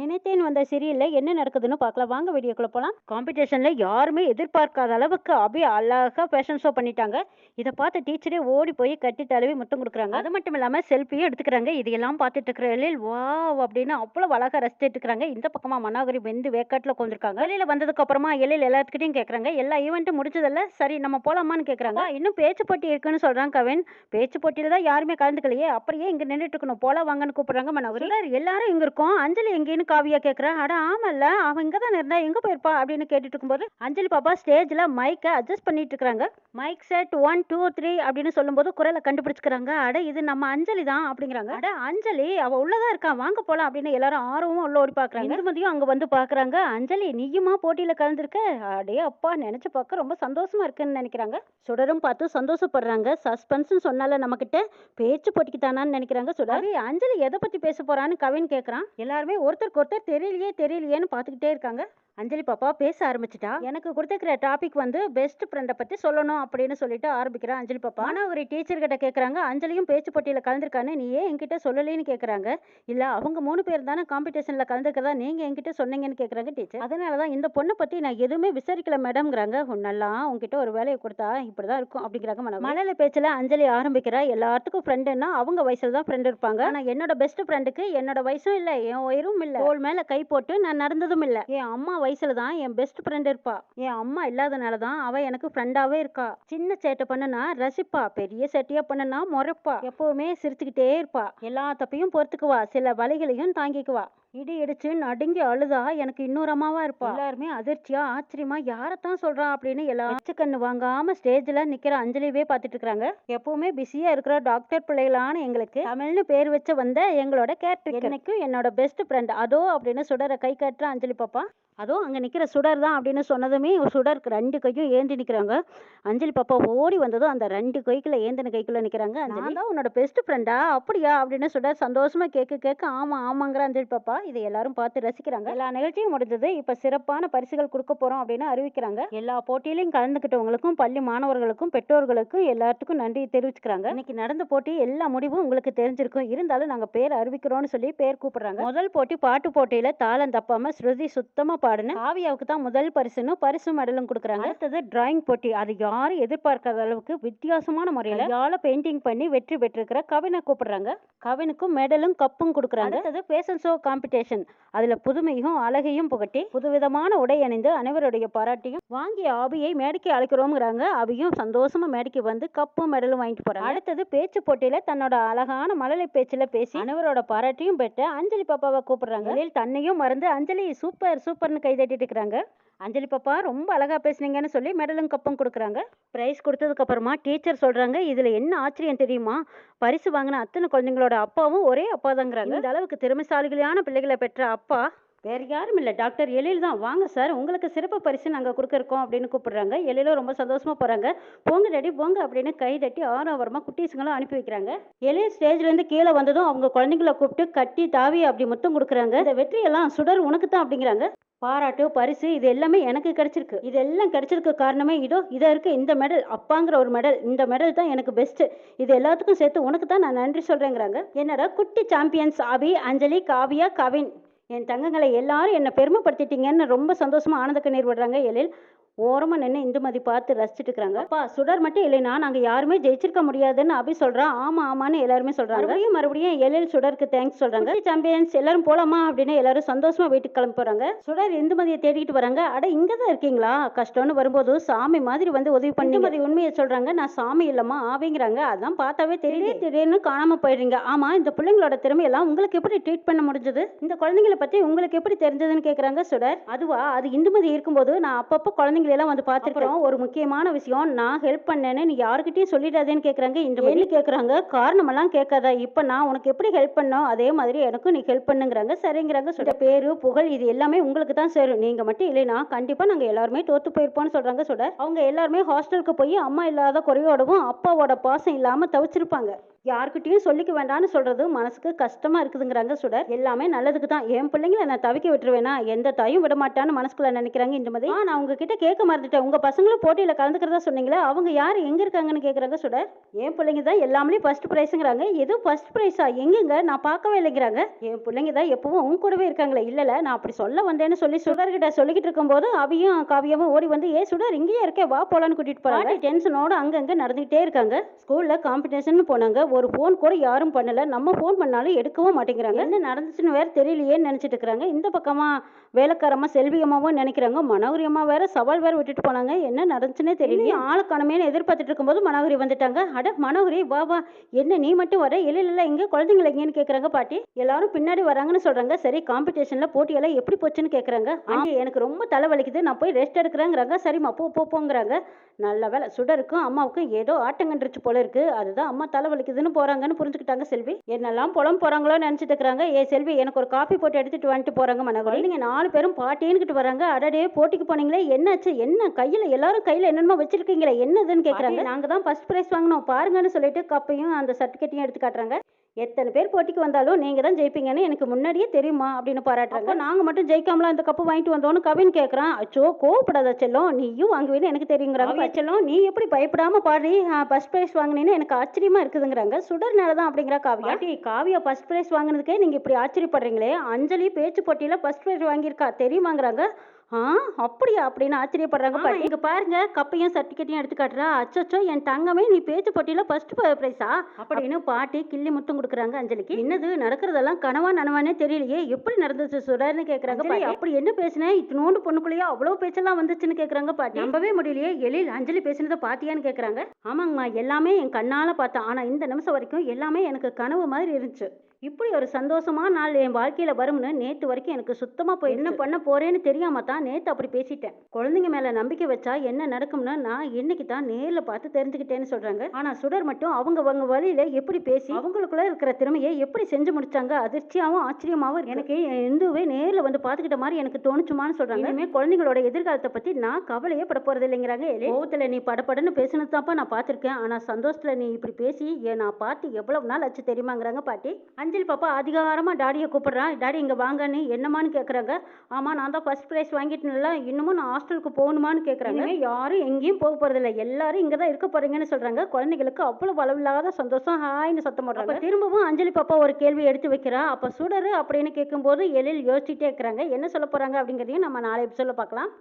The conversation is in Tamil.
நினைத்தேன் வந்த சீரியல்ல என்ன நடக்குதுன்னு பார்க்கலாம். வாங்க வீடியோக்குள்ளே போகலாம் காம்படிஷனில் யாருமே எதிர்பார்க்காத அளவுக்கு அபி அழகா ஃபேஷன் ஷோ பண்ணிட்டாங்க. இதை பார்த்து டீச்சரே ஓடி போய் கட்டி தழுவி முத்தம் கொடுக்குறாங்க. அது மட்டும் இல்லாமல் செல்ஃபியும் எடுத்துக்கிறாங்க. இதையெல்லாம் பார்த்துட்டு இருக்கிற எழில் வாவ் அப்படின்னு அவ்வளோ அழகாக ரசிச்சுட்டு இருக்கிறாங்க. இந்த பக்கமாக மனாகரி வெந்து வேக்காட்டில் உட்காந்துருக்காங்க வெளியில் வந்ததுக்கு அப்புறமா எழில் எல்லாத்துக்கிட்டையும் கேட்குறாங்க எல்லா ஈவெண்ட்டும் முடிச்சதில்ல சரி நம்ம போகலாமான்னு கேட்குறாங்க இன்னும் பேச்சு போட்டி இருக்குன்னு சொல்கிறாங்க கவின். பேச்சு போட்டியில் தான் யாருமே கலந்துக்கலையே. அப்படியே இங்கே நின்றுட்டு இருக்கணும்? போல வாங்கன்னு கூப்பிட்றாங்க மனோகரி. எல்லாரும் இங்கே இருக்கோம். அஞ்சலி எங்கேன்னு காவியா கேக்குறா அட ஆமல்ல அவன் இங்கே தான் இருந்தா எங்க போயிருப்பா அப்படின்னு கேட்டுட்டு இருக்கும்போது அஞ்சலி பாப்பா ஸ்டேஜ்ல மைக்கை அட்ஜஸ்ட் பண்ணிட்டு இருக்காங்க mic set one two three அப்படின்னு சொல்லும்போது குரலை கண்டுபிடிச்சிக்கிறாங்க. அட இது நம்ம அஞ்சலி தான் அப்படிங்கிறாங்க. அட அஞ்சலி அவள் உள்ளதான் இருக்கா? வாங்க போலாம் அப்படின்னு எல்லாரும் ஆர்வமும் உள்ள ஓடி பார்க்குறாங்க இந்துமதியும் அங்க வந்து பாக்குறாங்க. அஞ்சலி நீயுமா போட்டியில கலந்துருக்க? அடே அப்பா நினச்சி பார்க்க ரொம்ப சந்தோஷமா இருக்குன்னு நினைக்கிறாங்க. சுடரும் பார்த்து சந்தோஷப்படுறாங்க. சஸ்பென்ஸ்னு சொன்னால நம்மக்கிட்ட பேச்சு போட்டிக்கு தானான்னு நினைக்கிறாங்க சுடர். அஞ்சலி எதை பத்தி பேச போறான்னு கவின் கேட்குறான் எல்லாருமே ஒருத்தர் ஒருத்தருக்கு ஒருத்தர் தெரியலையே தெரியலையேன்னு பார்த்துக்கிட்டே இருக்காங்க. அஞ்சலி பாப்பா பேச ஆரம்பிச்சிட்டா. எனக்கு கொடுத்துருக்கிற டாபிக் வந்து பெஸ்ட் ஃப்ரெண்டை பற்றி சொல்லணும் அப்படின்னு சொல்லிட்டு ஆரம்பிக்கிறா அஞ்சலி பாப்பா. ஆனால் ஒரு டீச்சர் கிட்ட அஞ்சலியும் பேச்சு போட்டியில் கலந்துருக்கான்னு நீ ஏன் என்கிட்ட சொல்லலைன்னு கேட்குறாங்க இல்லை அவங்க மூணு பேர் தானே காம்படிஷனில் கலந்துக்கிறதா நீங்கள் என்கிட்ட சொன்னீங்கன்னு கேட்குறாங்க டீச்சர் அதனாலதான் இந்த பொண்ணை பற்றி நான் எதுவுமே விசாரிக்கல மேடம்ங்கிறாங்க. உன்னெல்லாம் உங்ககிட்ட ஒரு வேலையை கொடுத்தா இப்படி தான் இருக்கும் அப்படிங்கிறாங்க மனம் மலையில பேச்சில் அஞ்சலி ஆரம்பிக்கிறா எல்லாத்துக்கும் ஃப்ரெண்டுன்னா அவங்க வயசில் தான் ஃப்ரெண்டு இருப்பாங்க. ஆனால் என்னோட பெஸ்ட் ஃப்ரெண்டுக்கு என்னோட வயசும் இல்லை என் உயரும் இல்லை. தோள் மேலே கை போட்டு நான் நடந்ததும் இல்லை. என் அம்மா வயசுல தான் என் பெஸ்ட் ஃப்ரெண்ட் இருப்பா. என் அம்மா இல்லாதனால தான் அவ எனக்கு ஃப்ரெண்டாவே இருக்கா. சின்ன சேட்டை பண்ணனா ரசிப்பா. பெரிய சேட்டையா பண்ணனா முறைப்பா. எப்பவுமே சிரிச்சுக்கிட்டே இருப்பா. எல்லா தப்பையும் பொறுத்துக்குவா. சில வலைகளையும் தாங்கிக்குவா. இடி இடிச்சு நடுங்கி அழுதா எனக்கு இன்னொரு அம்மாவா இருப்பா. எல்லாருமே அதிர்ச்சியா ஆச்சரியமா யாரத்தான் சொல்றா அப்படின்னு எல்லாம் அச்ச கண்ணு வாங்காம ஸ்டேஜ்ல நிக்கிற அஞ்சலியவே பார்த்துட்டு இருக்காங்க எப்பவுமே பிஸியா இருக்கிற டாக்டர் பிள்ளைகளான எங்களுக்கு தமிழ்னு பேர் வச்சு வந்த எங்களோட கேரக்டர் எனக்கும் என்னோட பெஸ்ட் ஃப்ரெண்ட். அதோ அப்படின்னு சுடர கை காட்டுற அஞ்சலி பாப்பா. அதோ அங்க நிக்கிற சுடர் தான் அப்படின்னு சொன்னதுமே சுடருக்கு ரெண்டு கையும் ஏந்தி நிக்கிறாங்க. அஞ்சலி பாப்பா ஓடி வந்ததும் அந்த ரெண்டு கைக்குள்ள ஏந்தின கைக்குள்ள நிக்கிறாங்க நான் தான் உன்னோட பெஸ்ட் ஃப்ரெண்டா அப்படியா? அப்படின்னு சுடர் சந்தோஷமா கேட்க கேட்க ஆமா ஆமாங்கிற அஞ்சலி பாப்பா. இதை எல்லாரும் பார்த்து ரசிக்கிறாங்க. எல்லா நிகழ்ச்சியும் முடிஞ்சது. இப்ப சிறப்பான பரிசுகள் கொடுக்க போறோம் அப்படின்னு அறிவிக்கிறாங்க. எல்லா போட்டியிலையும் கலந்துக்கிட்டவங்களுக்கும் பள்ளி மாணவர்களுக்கும் பெற்றோர்களுக்கும் எல்லாத்துக்கும் நன்றி தெரிவிச்சுக்கிறாங்க. இன்னைக்கு நடந்த போட்டி எல்லா முடிவும் உங்களுக்கு தெரிஞ்சிருக்கும். இருந்தாலும் நாங்க பேர் அறிவிக்கிறோம்னு சொல்லி பேர் கூப்பிடுறாங்க. முதல் போட்டி பாட்டு போட்டியில தாளம் தப்பாம ஸ்ருதி சுத்தமா பாடுன காவியாவுக்கு தான் முதல் பரிசுன்னு பரிசு மெடலும் கொடுக்குறாங்க. அடுத்தது டிராயிங் போட்டி. அது யாரும் எதிர்பார்க்காத அளவுக்கு வித்தியாசமான முறையில யாழ பெயிண்டிங் பண்ணி வெற்றி பெற்றிருக்கிற கவினை கூப்பிடுறாங்க. கவினுக்கும் மெடலும் கப்பும் கொடுக்குறாங்க. அடுத்தது ஃபேஷன் ஷோ இன்விடேஷன் அதுல புதுமையும் அழகையும் புகட்டி புதுவிதமான உடை அணிந்து அனைவருடைய பாராட்டியும் வாங்கிய ஆபியை மேடைக்கு அழைக்கிறோங்கிறாங்க அபியும் சந்தோஷமா மேடைக்கு வந்து கப்பும் மெடலும் வாங்கிட்டு போறாங்க. அடுத்தது பேச்சு போட்டியில தன்னோட அழகான மழலை பேச்சுல பேசி அனைவரோட பாராட்டியும் பெற்ற அஞ்சலி பாப்பாவை கூப்பிடுறாங்க. தன்னையும் மறந்து அஞ்சலி சூப்பர் சூப்பர்னு கை தட்டிட்டு இருக்கிறாங்க. அஞ்சலி பாப்பா ரொம்ப அழகா பேசுனீங்கன்னு சொல்லி மெடலும் கப்பும் கொடுக்குறாங்க. ப்ரைஸ் கொடுத்ததுக்கு அப்புறமா டீச்சர் சொல்றாங்க இதுல என்ன ஆச்சரியம் தெரியுமா? பரிசு வாங்கின அத்தனை குழந்தைங்களோட அப்பாவும் ஒரே அப்பா தாங்கிறாங்க இந்த அளவுக்கு திறமைசாலிகளான பிள்ளைகளை பெற்ற அப்பா வேறு யாரும் இல்லை. டாக்டர் எழில் தான். வாங்க சார் உங்களுக்கு சிறப்பு பரிசு நாங்கள் கொடுக்குறோம் அப்படின்னு கூப்பிட்றாங்க. எழிலும் ரொம்ப சந்தோஷமாக போகிறாங்க போங்க டேடி போங்க அப்படின்னு கை தட்டி ஆரவாரமா குட்டீஸுங்களும் அனுப்பி வைக்கிறாங்க. எழில் ஸ்டேஜ்லேருந்து கீழே வந்ததும் அவங்க குழந்தைங்களை கூப்பிட்டு கட்டி தாவி அப்படி முத்தம் கொடுக்குறாங்க. இந்த வெற்றியெல்லாம் சுடர் உனக்கு தான் அப்படிங்கிறாங்க. பாராட்டு பரிசு இது எல்லாமே எனக்கு கிடைச்சிருக்கு. இது எல்லாம் கிடைச்சதுக்கு காரணமே இதோ இதை இருக்குது இந்த மெடல் அப்பாங்கிற ஒரு மெடல் இந்த மெடல் தான் எனக்கு பெஸ்ட் இது எல்லாத்துக்கும் சேர்த்து உனக்கு தான் நான் நன்றி சொல்றேங்கிறாங்க. என்னடா குட்டி சாம்பியன்ஸ் அபி அஞ்சலி காவியா கவின். என் தங்கங்களை எல்லாரும் என்னை பெருமைப்படுத்திட்டீங்கன்னு ரொம்ப சந்தோஷமா ஆனந்த கண்ணீர் விடுறாங்க எழில். ஓரமா நின்று இந்துமதி பார்த்து ரசிச்சுட்டு இருக்காங்க அப்பா சுடர் மட்டும் இல்லைனா நாங்க யாருமே ஜெயிச்சிருக்க முடியாதுன்னு அபி சொல்றான் ஆமா ஆமான்னு எல்லாருமே சொல்றாங்க. மறுபடியும் மறுபடியும் எழில் சுடருக்கு தேங்க்ஸ் சொல்றாங்க. சாம்பியன்ஸ் எல்லாரும் போலாமா அப்படின்னு எல்லாரும் சந்தோஷமா வீட்டுக்கு கிளம்பி போறாங்க. சுடர் இந்துமதியை தேடிட்டு வராங்க. அட இங்க தான் இருக்கீங்களா? கஷ்டம்னு வரும்போது சாமி மாதிரி வந்து உதவி பண்ணி இந்துமதி உண்மையை சொல்றாங்க. நான் சாமி இல்லம்மா ஆவிங்கிறாங்க. அதான் பார்த்தாவே தெரியுது. திடீர்னு காணாம போயிடுறீங்க. ஆமா இந்த பிள்ளைங்களோட திறமையெல்லாம் உங்களுக்கு எப்படி ட்ரீட் பண்ண முடிஞ்சது? இந்த குழந்தைங்களை பத்தி உங்களுக்கு எப்படி தெரிஞ்சதுன்னு கேக்குறாங்க சுடர். அதுவா? அது இந்துமதி இருக்கும்போது நான் அப்பப்போ குழந்தைங்க எல்லாம் வந்து பார்த்துருக்கோம். ஒரு முக்கியமான விஷயம் நான் ஹெல்ப் பண்ணேன்னு நீ யாருக்கிட்டையும் சொல்லிடாதேன்னு கேட்குறாங்க இந்த மாதிரி கேட்குறாங்க காரணமெல்லாம் கேட்காத இப்போ நான் உனக்கு எப்படி ஹெல்ப் பண்ணோம் அதே மாதிரி எனக்கும் நீ ஹெல்ப் பண்ணுங்கிறாங்க. சரிங்கிறாங்க சொல்ற பேரு புகழ் இது எல்லாமே உங்களுக்கு தான் சேரும். நீங்கள் மட்டும் இல்லைனா கண்டிப்பாக நாங்கள் எல்லாருமே தோத்து போயிருப்போம்னு சொல்கிறாங்க சுடர் அவங்க எல்லாருமே ஹாஸ்டலுக்கு போய் அம்மா இல்லாத குறையோடவும் அப்பாவோட பாசம் இல்லாமல் தவிச்சிருப்பாங்க. யார்கிட்டயும் சொல்லிக்க வேண்டாம்னு சொல்றது மனசுக்கு கஷ்டமா இருக்குதுங்கிறாங்க சுடர். எல்லாமே நல்லதுக்கு தான். என் பிள்ளைங்கள நான் தவிக்க விட்டுருவேனா? எந்த தாயும் விட மாட்டான்னு மனசுக்குள்ள நினைக்கிறாங்க இந்த மாதிரி. நான் உங்ககிட்ட கேட்க மறந்துட்டேன். உங்க பசங்களும் போட்டியில கலந்துக்கிறதா சொன்னீங்களே அவங்க யார்? எங்க இருக்காங்கன்னு கேக்குறாங்க சுடர். என் பிள்ளைங்க தான் எல்லாமே ஃபர்ஸ்ட் ப்ரைஸுங்கிறாங்க எது ஃபர்ஸ்ட் ப்ரைஸா எங்கெங்க? நான் பார்க்கவே இல்லைங்கிறாங்க. என் பிள்ளைங்க தான் எப்பவும் உன் கூடவே இருக்காங்களே. இல்லல நான் அப்படி சொல்ல வந்தேன்னு சொல்லி சுடர்கிட்ட சொல்லிக்கிட்டு இருக்கும்போது அவையும் காவியாவும் ஓடி வந்து ஏ சுடர் இங்கேயே இருக்கே வா போலான்னு கூட்டிட்டு போறாங்க. டென்ஷனோட அங்கங்க நடந்துகிட்டே இருக்காங்க. ஸ்கூல்ல காம்படிஷன் போனாங்க. ஒரு ஃபோன் கூட யாரும் பண்ணல. நம்ம ஃபோன் பண்ணாலும் எடுக்கவும் மாட்டேங்கிறாங்க. என்ன நடந்துச்சுன்னு வேற தெரியலையேன்னு நினைச்சிட்டு இருக்காங்க இந்த பக்கமா வேலைக்காரம்மா செல்வியம்மாவும் நினைக்கிறாங்க. மனோகரி அம்மா வேற சவால் வேற விட்டுட்டு போனாங்க. என்ன நடந்துச்சுன்னே தெரியல ஆளு காணமேன்னு எதிர்பார்த்துட்டு இருக்கும்போது மனோகரி வந்துட்டாங்க. அட மனோகரி வா வா. என்ன நீ மட்டும் வர? இல்ல இல்ல இங்க குழந்தைங்கள எங்கன்னு கேக்குறாங்க பாட்டி. எல்லாரும் பின்னாடி வராங்கன்னு சொல்றாங்க. சரி காம்படிஷன்ல போட்டியெல்லாம் எப்படி போச்சுன்னு கேக்குறாங்க. ஆண்டி எனக்கு ரொம்ப தலை வலிக்குது நான் போய் ரெஸ்ட் எடுக்கிறேங்கிறாங்க. சரிம்மா போ போங்கிறாங்க. நல்ல வேலை சுடருக்கும் அம்மாவுக்கும் ஏதோ ஆட்டங்கன்றுச்சு போல இருக்கு. அதுதான் அம்மா தலை வலிக்குதுன்னு போறாங்கன்னு புரிஞ்சுக்கிட்டாங்க செல்வி. என்னெல்லாம் புலம் போறாங்களோ நினைச்சிட்டு இருக்காங்க ஏ செல்வி எனக்கு ஒரு காஃபி போட்டு எடுத்துட்டு வந்துட்டு போறாங்க மனோகரி. நீங்க நாலு பேரும் பாட்டின்னுக்கிட்டு வராங்க. அடடே போட்டிக்கு போனீங்களே. என்னாச்சு? என்ன கையில எல்லாரும் கையில என்னென்னமோ வச்சிருக்கீங்களே. என்னதுன்னு கேக்குறாங்க. நாங்க தான் ஃபர்ஸ்ட் பிரைஸ் வாங்கினோம். பாருங்கன்னு சொல்லிட்டு கப்பையும் அந்த சர்டிஃபிகேட்டையும் எடுத்து காட்டுறாங்க. எத்தனை பேர் போட்டிக்கு வந்தாலும் நீங்க தான் ஜெயிப்பீங்கன்னு எனக்கு முன்னாடியே தெரியுமா அப்படின்னு பாராட்டுறாங்க. நாங்க மட்டும் ஜெயிக்காமலாம் இந்த கப்பு வாங்கிட்டு வந்தோன்னு கவின் கேக்குறான். அச்சோ கோவப்படாத செல்லம். நீயும் வாங்குவீன்னு எனக்கு தெரியுங்கிறாங்க. செல்லம் நீ எப்படி பயப்படாம பாடி ஃபர்ஸ்ட் பிரைஸ் வாங்கினேன்னு எனக்கு ஆச்சரியமா இருக்குதுங்கிறாங்க. சுடர்னால தான் அப்படிங்கிற காவியா. காவியா ஃபர்ஸ்ட் பிரைஸ் வாங்கினதுக்கே நீங்க இப்படி ஆச்சரியப்படுறீங்களே. அஞ்சலி பேச்சு போட்டியில ஃபர்ஸ்ட் பிரைஸ் வாங்கியிருக்கா தெரியுமாங்கிறாங்க. ஆ? அப்படியா? அப்படின்னு ஆச்சரியப்படுறாங்க பாட்டி. இங்க பாருங்க கப்பையும் சர்டிஃபிகேட்டையும் எடுத்து காட்டுறா அச்சச்சோ என் தங்கமே நீ பேச்சு போட்டியில ஃபர்ஸ்ட் பிரைஸா அப்படின்னு பாட்டி கிள்ளி முத்தம் கொடுக்குறாங்க அஞ்சலிக்கு. என்னது? நடக்கிறதெல்லாம் கனவா நனவானே தெரியலையே. எப்படி நடந்துச்சு சுடர்னு கேக்குறாங்க பாட்டி. அப்படி என்ன பேசுனேன் இத்தினோண்டு பொண்ணுக்குள்ளேயே அவ்வளவு பேச்செல்லாம் வந்துச்சுன்னு கேக்குறாங்க பாட்டி. நம்பவே முடியலையே. எழில் அஞ்சலி பேசுனதை பாத்தியான்னு கேக்குறாங்க. ஆமாங்கம்மா எல்லாமே என் கண்ணால பார்த்தேன். ஆனா இந்த நிமிஷம் வரைக்கும் எல்லாமே எனக்கு கனவு மாதிரி இருந்துச்சு. இப்படி ஒரு சந்தோஷமான நாள் என் வாழ்க்கையில வரும்னு நேத்து வரைக்கும் எனக்கு சுத்தமா போய் என்ன பண்ண போறேன்னு தெரியாம தான் நேத்து அப்படி பேசிட்டேன். குழந்தைங்க மேல நம்பிக்கை வச்சா என்ன நடக்கும்னு நான் இன்னைக்கு தான் நேர்ல பார்த்து தெரிஞ்சுக்கிட்டேன்னு சொல்றாங்க. ஆனா சுடர் மட்டும் அவங்க அவங்க வழியில எப்படி பேசி அவங்களுக்குள்ள இருக்கிற திறமையை எப்படி செஞ்சு முடிச்சாங்க அதிர்ச்சியாவும் ஆச்சரியமாவும். எனக்கு என் இந்துவே நேர்ல வந்து பாத்துக்கிட்ட மாதிரி எனக்கு தோணுச்சுமான்னு சொல்றாங்க. இனிமே குழந்தைங்களோட எதிர்காலத்தை பத்தி நான் கவலையே பட போறது இல்லைங்கிறாங்க. கோவத்துல நீ படபடன்னு பேசினது தான்ப்பா நான் பார்த்திருக்கேன். ஆனா சந்தோஷத்துல நீ இப்படி பேசி ஏ நான் பார்த்து எவ்வளவு நாள் ஆச்சு தெரியுமாங்கிறாங்க பாட்டி. அஞ்சலி பாப்பா அதிகாரமா டாடியை கூப்பிடுறான் டாடி இங்க வாங்கன்னு என்னமான்னு கேக்குறாங்க. ஆமா நான் தான் ஃபர்ஸ்ட் பிரைஸ் வாங்கிட்டேன்ல இன்னமும் நான் ஹாஸ்டலுக்கு போகணுமான்னு கேக்குறாங்க. இனிமே யாரும் எங்கேயும் போக போறதில்ல. எல்லாரும் இங்க தான் இருக்க போறீங்கன்னு சொல்றாங்க. குழந்தைகளுக்கு அவ்வளவு அளவில்லாத சந்தோஷம் ஹாய்னு சத்தம் போடுறாங்க. திரும்பவும் அஞ்சலி பாப்பா ஒரு கேள்வி எடுத்து வைக்கிறா. அப்ப சுடரு அப்படின்னு கேட்கும்போது எழில் யோசிச்சுட்டே இருக்கிறாங்க. என்ன சொல்ல போறாங்க அப்படிங்கறதையும் நம்ம நாளை சொல்ல பார்க்கலாம்.